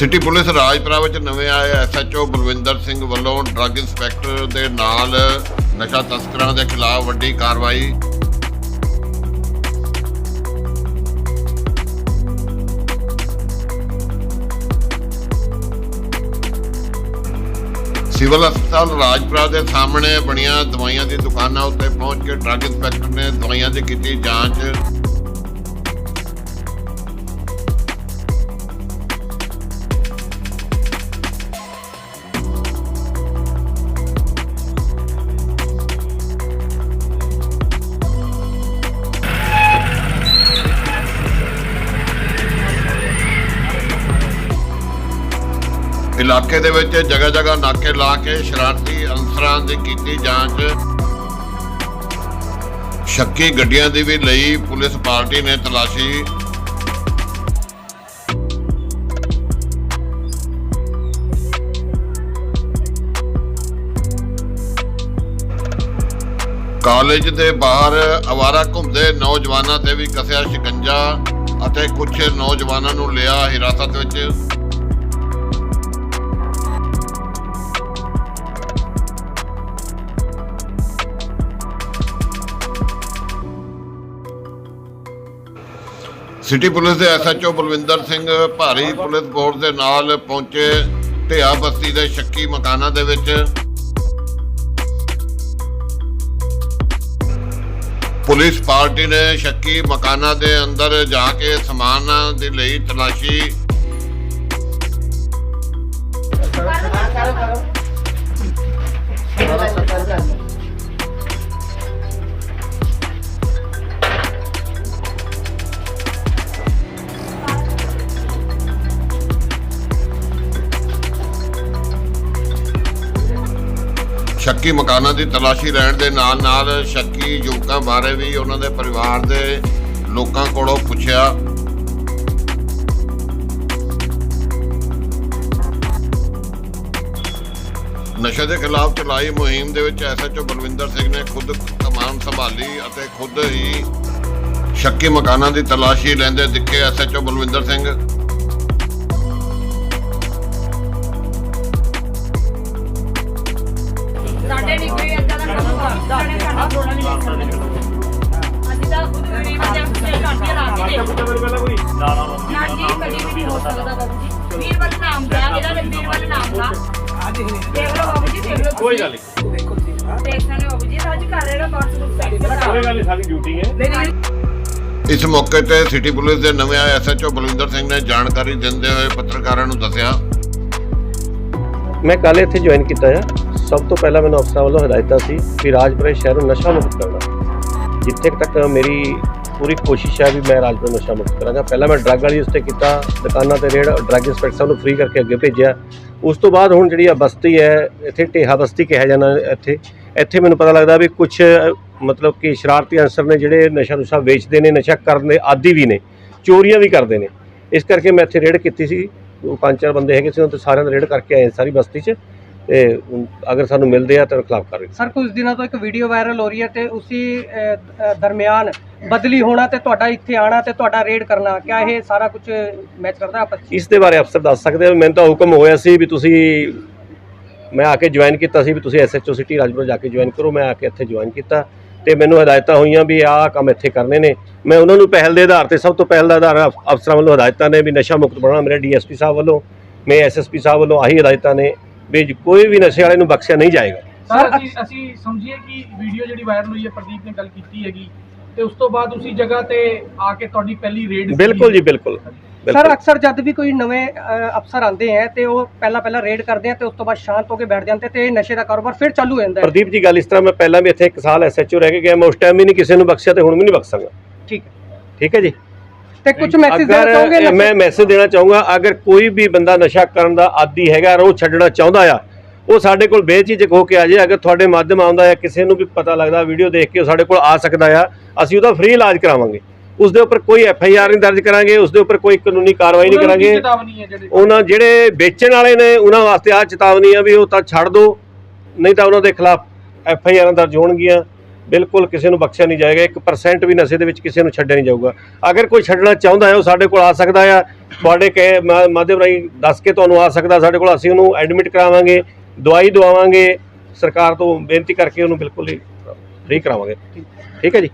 City police Rajpura ਵਿੱਚ ਨਵੇਂ ਆਏ ਐਸਐਚਓ ਬਲਵਿੰਦਰ ਸਿੰਘ ਵੱਲੋਂ ਡਰੱਗ ਇੰਸਪੈਕਟਰ ਦੇ ਨਾਲ ਨਸ਼ਾ ਤਸਕਰਾਂ ਦੇ ਖਿਲਾਫ ਵੱਡੀ ਕਾਰਵਾਈ। ਸਿਵਲ ਹਸਪਤਾਲ ਰਾਜਪੁਰਾ ਦੇ ਸਾਹਮਣੇ ਬਣੀਆਂ ਦਵਾਈਆਂ ਦੀ ਦੁਕਾਨਾਂ ਉੱਤੇ ਪਹੁੰਚ ਕੇ ਡਰੱਗ ਇੰਸਪੈਕਟਰ ਨੇ ਦਵਾਈਆਂ ਦੀ ਕੀਤੀ ਜਾਂਚ। ਇਲਾਕੇ ਦੇ ਵਿੱਚ ਜਗ੍ਹਾ ਜਗ੍ਹਾ ਨਾਕੇ ਲਾ ਕੇ ਸ਼ਰਾਰਤੀ ਅਨਸਰਾਂ ਦੀ ਕੀਤੀ ਜਾਂਚ। ਸ਼ੱਕੀ ਗੱਡੀਆਂ ਦੀ ਵੀ ਲਈ ਪੁਲਿਸ ਪਾਰਟੀ ਨੇ ਤਲਾਸ਼ੀ। ਕਾਲਜ ਦੇ ਬਾਹਰ ਅਵਾਰਾ ਘੁੰਮਦੇ ਨੌਜਵਾਨਾਂ ਤੇ ਵੀ ਕਸਿਆ ਸ਼ਿਕੰਜਾ ਅਤੇ ਕੁਝ ਨੌਜਵਾਨਾਂ ਨੂੰ ਲਿਆ ਹਿਰਾਸਤ ਵਿੱਚ। ਸਿਟੀ ਪੁਲਿਸ ਦੇ ਐਸਐਚਓ ਬਲਵਿੰਦਰ ਸਿੰਘ ਭਾਰੀ ਪੁਲਿਸ ਫੋਰਸ ਦੇ ਨਾਲ ਪਹੁੰਚੇ ਢਿਆ ਬਸਤੀ ਦੇ ਸ਼ੱਕੀ ਮਕਾਨਾਂ ਦੇ ਵਿੱਚ। ਪੁਲਿਸ ਪਾਰਟੀ ਨੇ ਸ਼ੱਕੀ ਮਕਾਨਾਂ ਦੇ ਅੰਦਰ ਜਾ ਕੇ ਸਮਾਨਾਂ ਦੇ ਲਈ ਤਲਾਸ਼ੀ। ਸ਼ੱਕੀ ਮਕਾਨਾਂ ਦੀ ਤਲਾਸ਼ੀ ਲੈਣ ਦੇ ਨਾਲ ਨਾਲ ਸ਼ੱਕੀ ਯੁਵਕਾਂ ਬਾਰੇ ਵੀ ਉਹਨਾਂ ਦੇ ਪਰਿਵਾਰ ਦੇ ਲੋਕਾਂ ਕੋਲੋਂ ਪੁੱਛਿਆ। ਨਸ਼ੇ ਦੇ ਖਿਲਾਫ ਚਲਾਈ ਮੁਹਿੰਮ ਦੇ ਵਿੱਚ ਐਸਐਚਓ ਬਲਵਿੰਦਰ ਸਿੰਘ ਨੇ ਖੁਦ ਕਮਾਨ ਸੰਭਾਲੀ ਅਤੇ ਖੁਦ ਹੀ ਸ਼ੱਕੀ ਮਕਾਨਾਂ ਦੀ ਤਲਾਸ਼ੀ ਲੈਂਦੇ ਦਿਖੇ ਐਸਐਚਓ ਬਲਵਿੰਦਰ ਸਿੰਘ। ਸਾਡਾ ਥੋੜਾ ਨਹੀਂ ਲੱਗ ਸਕਦਾ ਅਸੀਂ ਤਾਂ ਖੁਦ ਗਰੀਬ ਜਾਂ ਕਿਸੇ ਘਰ ਦੇ ਰਾਤ ਦੇ ਨਾ ਜੀ ਕਦੀ ਵੀ ਨਹੀਂ ਹੋ ਸਕਦਾ ਬਾਬੂ ਜੀ। ਵੀਰ ਵਾਲਾ ਨਾਮ ਦਾ ਇਹਦਾ ਤੇ ਵੀਰ ਵਾਲਾ ਨਾਮ ਦਾ। ਦੇਖ ਲਓ ਬਾਬੂ ਜੀ ਦੇਖ ਲਓ ਕੋਈ ਗੱਲ ਨਹੀਂ। ਦੇਖ ਸਕਦੇ ਹੋ ਬਾਬੂ ਜੀ ਅੱਜ ਘਰ ਇਹਦਾ ਪਾਸਪੋਰਟ ਸੈੱਟ ਕੋਈ ਗੱਲ ਨਹੀਂ ਸਾਡੀ ਡਿਊਟੀ ਹੈ। ਨਹੀਂ ਨਹੀਂ। ਇਸ ਮੌਕੇ ਤੇ ਸਿਟੀ ਪੁਲਿਸ ਦੇ ਨਵੇਂ ਆਏ ਐਸਐਚਓ ਬਲਵਿੰਦਰ ਸਿੰਘ ਨੇ ਜਾਣਕਾਰੀ ਦਿੰਦੇ ਹੋਏ ਪੱਤਰਕਾਰਾਂ ਨੂੰ ਦੱਸਿਆ। ਮੈਂ ਕੱਲ੍ਹ ਇੱਥੇ ਜੁਆਇਨ ਕੀਤਾ ਆ। ਸਭ ਤੋਂ ਪਹਿਲਾਂ ਮੈਨੂੰ ਅਫਸਰਾਂ ਵੱਲੋਂ ਹਦਾਇਤਾਂ ਸੀ ਕਿ ਰਾਜਪੁਰੇ ਸ਼ਹਿਰ ਨੂੰ ਨਸ਼ਾ ਮੁਕਤ ਕਰਨਾ। ਜਿੱਥੇ ਤੱਕ ਮੇਰੀ ਪੂਰੀ ਕੋਸ਼ਿਸ਼ ਹੈ ਵੀ ਮੈਂ ਰਾਜਪੁਰ ਨਸ਼ਾ ਮੁਕਤ ਕਰਾਂਗਾ। ਪਹਿਲਾਂ ਮੈਂ ਡਰੱਗ ਵਾਲੀ ਉਸਤੇ ਕੀਤਾ, ਦੁਕਾਨਾਂ ਤੇ ਰੇਡ, ਡਰੱਗ ਇੰਸਪੈਕਟਰ ਸਾਹਿਬ ਨੂੰ ਫ੍ਰੀ ਕਰਕੇ ਅੱਗੇ ਭੇਜਿਆ। ਉਸ ਤੋਂ ਬਾਅਦ ਹੁਣ ਜਿਹੜੀ ਆ ਬਸਤੀ ਹੈ, ਇੱਥੇ ਢੇਹਾ ਬਸਤੀ ਕਿਹਾ ਜਾਂਦਾ ਇੱਥੇ ਇੱਥੇ ਮੈਨੂੰ ਪਤਾ ਲੱਗਦਾ ਵੀ ਕੁਝ ਮਤਲਬ ਕਿ ਸ਼ਰਾਰਤੀ ਅਨਸਰ ਨੇ ਜਿਹੜੇ ਨਸ਼ਾ ਨੁਸ਼ਾ ਵੇਚਦੇ ਨੇ, ਨਸ਼ਾ ਕਰਨ ਦੇ ਆਦੀ ਵੀ ਨੇ, ਚੋਰੀਆਂ ਵੀ ਕਰਦੇ ਨੇ। ਇਸ ਕਰਕੇ ਮੈਂ ਇੱਥੇ ਰੇਡ ਕੀਤੀ ਸੀ। ਉਹ ਪੰਜ ਚਾਰ ਬੰਦੇ ਹੈਗੇ ਸੀ, ਉਹਨਾਂ ਤੇ ਸਾਰਿਆਂ ਦਾ ਰੇਡ ਕਰਕੇ ਆਏ ਸਾਰੀ ਬਸਤੀ 'ਚ। ਤੇ ਅਗਰ ਸਾਨੂੰ ਮਿਲਦੇ ਆ ਤਾਂ ਖਿਲਾਫ ਕਰ ਸਰ ਕੁਝ ਦਿਨਾਂ ਤੋਂ ਇੱਕ ਵੀਡੀਓ ਵਾਇਰਲ ਹੋ ਰਹੀ ਹੈ ਤੇ ਉਸੇ ਦਰਮਿਆਨ ਬਦਲੀ ਹੋਣਾ ਤੇ ਤੁਹਾਡਾ ਇੱਥੇ ਆਣਾ ਤੇ ਤੁਹਾਡਾ ਰੇਡ ਕਰਨਾ ਕਿਆ ਇਹ ਸਾਰਾ ਕੁਝ ਮੈਚ ਕਰਦਾ ਆਪਸ? ਇਸ ਦੇ ਬਾਰੇ ਅਫਸਰ ਦੱਸ ਸਕਦੇ ਆ ਮੈਨੂੰ ਤਾਂ ਹੁਕਮ ਹੋਇਆ ਸੀ ਵੀ ਤੁਸੀਂ ਮੈਂ ਆ ਕੇ ਜੁਆਇਨ ਕੀਤਾ ਸੀ ਵੀ ਤੁਸੀਂ ਐਸਐਚਓ ਸਿਟੀ ਰਾਜਪੁਰ ਜਾ ਕੇ ਜੁਆਇਨ ਕਰੋ ਮੈਂ ਆ ਕੇ ਇੱਥੇ ਜੁਆਇਨ ਕੀਤਾ ਤੇ ਮੈਨੂੰ ਹਦਾਇਤਾਂ ਹੋਈਆਂ ਵੀ ਆਹ ਕੰਮ ਇੱਥੇ ਕਰਨੇ ਨੇ। ਮੈਂ ਉਹਨਾਂ ਨੂੰ ਪਹਿਲ ਦੇ ਆਧਾਰ ਤੇ ਸਭ ਤੋਂ ਪਹਿਲ ਦਾ ਆਧਾਰ ਅਫ- ਅਫਸਰਾਂ ਵੱਲੋਂ ਹਦਾਇਤਾਂ ਨੇ ਵੀ ਨਸ਼ਾ ਮੁਕਤ ਬਣਾਉਣਾ ਮੇਰੇ ਡੀਐਸਪੀ ਸਾਹਿਬ ਵੱਲੋਂ ਮੇਰੇ ਐਸਐਸਪੀ ਸਾਹਿਬ ਵੱਲੋਂ ਆਹੀ ਹਦਾਇਤਾਂ ਨੇ। ਵੀ ਕੋਈ ਵੀ ਨਸ਼ੇ ਵਾਲੇ ਨੂੰ ਬਖਸ਼ਿਆ ਨਹੀਂ ਜਾਏਗਾ। ਸਰ ਅਸੀਂ ਅਸੀਂ ਸਮਝੀਏ ਕਿ ਵੀਡੀਓ ਜਿਹੜੀ ਵਾਇਰਲ ਹੋਈ ਹੈ ਪ੍ਰਦੀਪ ਨੇ ਗੱਲ ਕੀਤੀ ਹੈਗੀ ਤੇ ਉਸ ਤੋਂ ਬਾਅਦ ਉਸੇ ਜਗ੍ਹਾ ਤੇ ਆ ਕੇ ਤੁਹਾਡੀ ਪਹਿਲੀ ਰੇਡ ਬਿਲਕੁਲ ਜੀ ਬਿਲਕੁਲ। ਸਰ ਅਕਸਰ ਜਦ ਵੀ ਕੋਈ ਨਵੇਂ ਅਫਸਰ ਆਉਂਦੇ ਆ ਤੇ ਉਹ ਪਹਿਲਾਂ ਪਹਿਲਾਂ ਰੇਡ ਕਰਦੇ ਆ ਤੇ ਉਸ ਤੋਂ ਬਾਅਦ ਸ਼ਾਂਤ ਹੋ ਕੇ ਬੈਠ ਜਾਂਦੇ ਤੇ ਨਸ਼ੇ ਦਾ ਕਾਰੋਬਾਰ ਫਿਰ ਚਾਲੂ ਹੋ ਜਾਂਦਾ ਹੈ। ਪ੍ਰਦੀਪ ਜੀ ਗੱਲ ਇਸ ਤਰ੍ਹਾਂ ਮੈਂ ਪਹਿਲਾਂ ਵੀ ਇੱਥੇ ਇੱਕ ਸਾਲ ਐਸਐਚਓ ਰਹਿ ਕੇ ਗਿਆ ਮੈਂ ਉਸ ਟਾਈਮ ਵੀ ਨਹੀਂ ਕਿਸੇ ਨੂੰ ਬਖਸ਼ਿਆ ਤੇ ਹੁਣ ਵੀ ਨਹੀਂ ਬਖਸ਼ਾਂਗਾ ਠੀਕ ਹੈ। ਠੀਕ ਹੈ ਜੀ? ਤੇ ਕੁਝ ਮੈਸੇਜ ਦੇਣਾ ਚਾਹੋਗੇ ਨਸ਼ੇ- ਮੈਂ ਮੈਸੇਜ ਦੇਣਾ ਚਾਹੂੰਗਾ ਅਗਰ ਕੋਈ ਵੀ ਬੰਦਾ ਨਸ਼ਾ ਕਰਨ ਦਾ ਆਦੀ ਹੈਗਾ ਔਰ ਉਹ ਛੱਡਣਾ ਚਾਹੁੰਦਾ ਆ ਉਹ ਸਾਡੇ ਕੋਲ ਬੇਝਿਜਕ ਹੋ ਕੇ ਆ ਜਾਏ ਅਗਰ ਤੁਹਾਡੇ ਮਾਧਿਅਮ ਆਉਂਦਾ ਹੈ ਕਿਸੇ ਨੂੰ ਵੀ ਪਤਾ ਲੱਗਦਾ ਵੀਡੀਓ ਦੇਖ ਕੇ ਉਹ ਸਾਡੇ ਕੋਲ ਆ ਸਕਦਾ ਆ ਅਸੀਂ ਉਹਦਾ ਫ੍ਰੀ ਇਲਾਜ ਕਰਾਵਾਂਗੇ। ਉਸ ਦੇ ਉੱਪਰ ਕੋਈ ਐਫ ਆਈ ਆਰ ਨਹੀਂ ਦਰਜ ਕਰਾਂਗੇ ਉਸ ਦੇ ਉੱਪਰ ਕੋਈ ਕਾਨੂੰਨੀ ਕਾਰਵਾਈ ਨਹੀਂ ਕਰਾਂਗੇ। ਚੇਤਾਵਨੀ ਹੈ ਜਿਹੜੇ ਉਹਨਾਂ ਜਿਹੜੇ ਵੇਚਣ ਵਾਲੇ ਨੇ ਉਹਨਾਂ ਵਾਸਤੇ ਆ ਚੇਤਾਵਨੀ ਆ ਵੀ ਉਹ ਤਾਂ ਛੱਡ ਦਿਓ ਨਹੀਂ ਤਾਂ ਉਹਨਾਂ ਦੇ ਖਿਲਾਫ ਐਫ ਆਈ ਆਰਾਂ ਦਰਜ ਹੋਣਗੀਆਂ। ਬਿਲਕੁਲ ਕਿਸੇ ਨੂੰ ਬਖਸ਼ਿਆ ਨਹੀਂ ਜਾਏਗਾ 1% ਵੀ ਨਸ਼ੇ ਦੇ ਵਿੱਚ ਕਿਸੇ ਨੂੰ ਛੱਡਿਆ ਨਹੀਂ ਜਾਊਗਾ। ਅਗਰ ਕੋਈ ਛੱਡਣਾ ਚਾਹੁੰਦਾ ਹੈ ਉਹ ਸਾਡੇ ਕੋਲ ਆ ਸਕਦਾ ਆ ਤੁਹਾਡੇ ਕਹੇ ਮਾ- ਮਾਧਿਅਮ ਰਾਹੀਂ ਦੱਸ ਕੇ ਤੁਹਾਨੂੰ ਆ ਸਕਦਾ ਸਾਡੇ ਕੋਲ ਅਸੀਂ ਉਹਨੂੰ ਐਡਮਿਟ ਕਰਾਵਾਂਗੇ ਦਵਾਈ ਦਵਾਵਾਂਗੇ। ਸਰਕਾਰ ਤੋਂ ਬੇਨਤੀ ਕਰਕੇ ਉਹਨੂੰ ਬਿਲਕੁਲ ਹੀ ਫ੍ਰੀ ਕਰਾਵਾਂਗੇ। ਠੀਕ। ਹੈ ਜੀ।